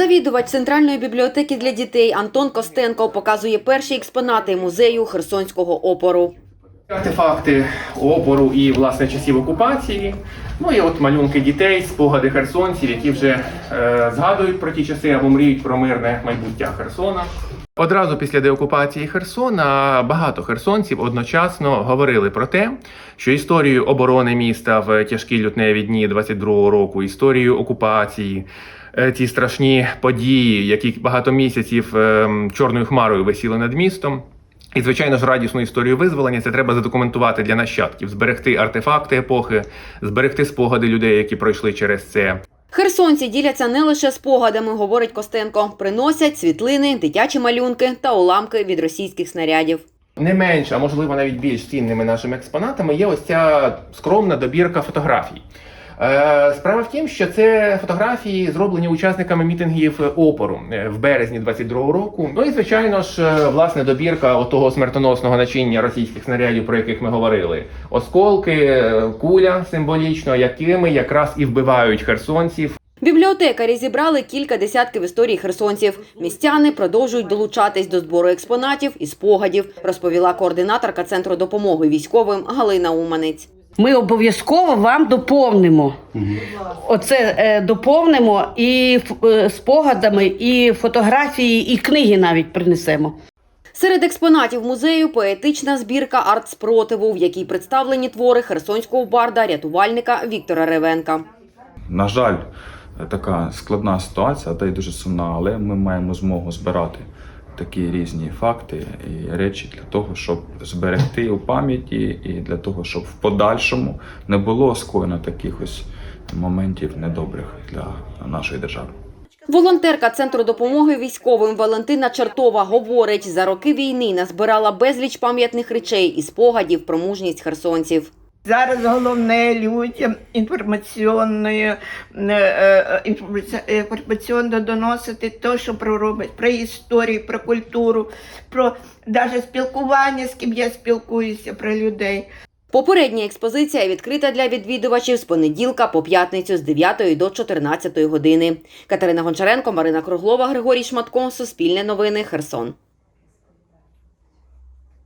Завідувач центральної бібліотеки для дітей Антон Костенко показує перші експонати музею Херсонського опору. Артефакти опору і власне часів окупації. Ну і от малюнки дітей, спогади херсонців, які вже е, згадують про ті часи або мріють про мирне майбуття Херсона. Одразу після деокупації Херсона багато херсонців одночасно говорили про те, що історію оборони міста в тяжкі лютневі дні 22-го року, історію окупації, е, ті страшні події, які багато місяців е, чорною хмарою висіли над містом. І, звичайно ж, радісну історію визволення це треба задокументувати для нащадків, зберегти артефакти епохи, зберегти спогади людей, які пройшли через це. Херсонці діляться не лише спогадами, говорить Костенко. Приносять світлини, дитячі малюнки та уламки від російських снарядів. Не менш, а можливо навіть більш цінними нашими експонатами є ось ця скромна добірка фотографій. Е, Справа в тім, що це фотографії зроблені учасниками мітингів опору е, в березні 22-го року. Ну і звичайно ж, е, власне, добірка отого смертоносного начиння російських снарядів, про яких ми говорили. Осколки, е, куля символічно, якими якраз і вбивають херсонців. Бібліотекарі зібрали кілька десятків історій херсонців. Містяни продовжують долучатись до збору експонатів і спогадів, розповіла координаторка центру допомоги військовим Галина Уманець. Ми обов'язково вам доповнимо. Оце е, доповнимо і ф- е, спогадами, і фотографії, і книги навіть принесемо. Серед експонатів музею поетична збірка арт-спротиву, в якій представлені твори херсонського барда, рятувальника Віктора Ревенка. На жаль, така складна ситуація, та й дуже сумна, але ми маємо змогу збирати такі різні факти і речі для того, щоб зберегти у пам'яті, і для того, щоб в подальшому не було скоєно таких ось моментів недобрих для нашої держави. Волонтерка центру допомоги військовим Валентина Чертова говорить, за роки війни назбирала безліч пам'ятних речей і спогадів про мужність херсонців. Зараз головне людям інформаційно, е, е, інформаці- інформаційно доносити те, що проробить, про історію, про культуру, про навіть спілкування, з ким я спілкуюся, про людей. Попередня експозиція відкрита для відвідувачів з понеділка по п'ятницю з 9 до 14 години. Катерина Гончаренко, Марина Круглова, Григорій Шматко, Суспільне новини, Херсон.